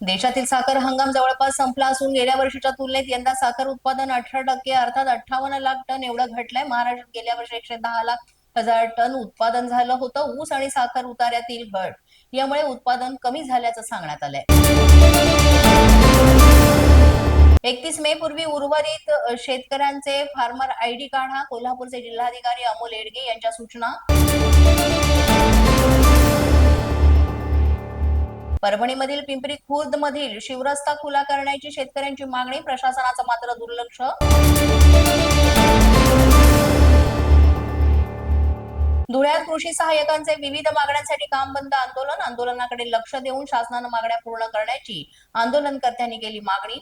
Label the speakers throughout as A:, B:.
A: देशातील साखर हंगाम जवळपास संपला असून गेल्या वर्षीच्या तुलनेत यंदा साखर उत्पादन अठरा टक्के अर्थात अठ्ठावन्न लाख टन एवढं घटलंय. महाराष्ट्रात गेल्या वर्षी एकशे दहा लाख हजार टन उत्पादन झालं होतं. ऊस आणि साखर उतार्यातील घट यामुळे उत्पादन कमी झाल्याचं सांगण्यात आलंय. एकतीस मे पूर्वी उर्वरित शेतकऱ्यांचे फार्मर आयडी काढा. कोल्हापूरचे जिल्हाधिकारी अमोल येडगे यांच्या सूचना. परभणीमधील पिंपरी खुर्द मधील शिवरस्ता खुला करण्याची शेतकऱ्यांची मागणी प्रशासनाचं मात्र दुर्लक्ष. धुळ्यात कृषी सहाय्यकांचे विविध मागण्यांसाठी काम बंद आंदोलन आंदोलनाकडे लक्ष देऊन शासनानं मागण्या पूर्ण करण्याची आंदोलनकर्त्यांनी केली मागणी.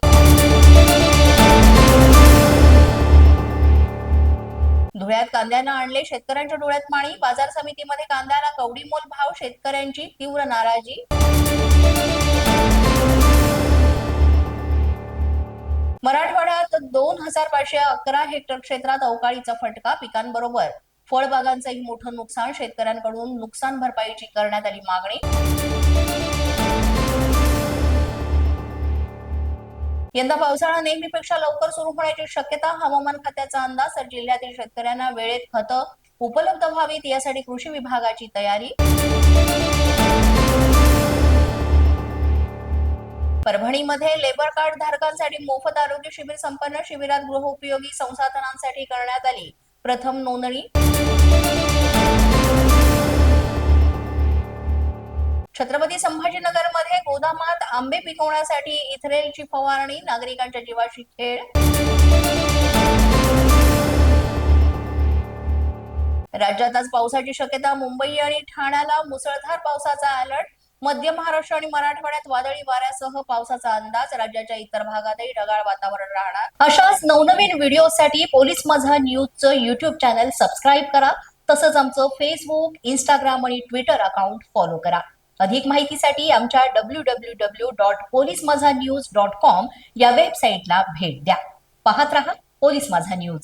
A: धुळ्यात कांद्यानं आणले शेतकऱ्यांच्या डोळ्यात पाणी बाजार समितीमध्ये कांद्याला कवडी मोल भाव शेतकऱ्यांची तीव्र नाराजी. मराठवाड्यात दोन हजार पाचशे अकरा हेक्टर क्षेत्रात अवकाळीचा फटका पिकांबरोबर. फळबागांचंही मोठं नुकसान शेतकऱ्यांकडून नुकसान भरपाईची करण्यात आली मागणी. यंदा पावसाळा नेहमीपेक्षा लवकर सुरू होण्याची शक्यता हवामान खात्याचा अंदाज तर जिल्ह्यातील शेतकऱ्यांना वेळेत खतं उपलब्ध व्हावीत यासाठी कृषी विभागाची तयारी. परभणीमध्ये लेबर कार्ड धारकांसाठी मोफत आरोग्य शिबिर संपन्न शिबिरात गृहोपयोगी संसाधनांसाठी करण्यात आली. प्रथम नोंदणी. छत्रपती संभाजीनगरमध्ये गोदामात आंबे पिकवण्यासाठी इथरेलची फवारणी नागरिकांच्या जीवाशी खेळ. राज्यात आज पावसाची शक्यता मुंबई आणि ठाण्याला मुसळधार पावसाचा अलर्ट मध्य महाराष्ट्र आणि मराठवाड्यात वादळी वाऱ्यासह पावसाचा अंदाज राज्याच्या इतर भागातही ढगाळ वातावरण राहणार. अशाच नवनवीन व्हिडिओसाठी पोलीस माझा न्यूजचं युट्यूब चॅनल सबस्क्राईब करा. तसंच आमचं फेसबुक इंस्टाग्राम आणि ट्विटर अकाउंट फॉलो करा. अधिक माहितीसाठी आमच्या W W W dot police Majha news dot com या वेबसाईटला भेट द्या. पाहत रहा पोलीस माझा न्यूज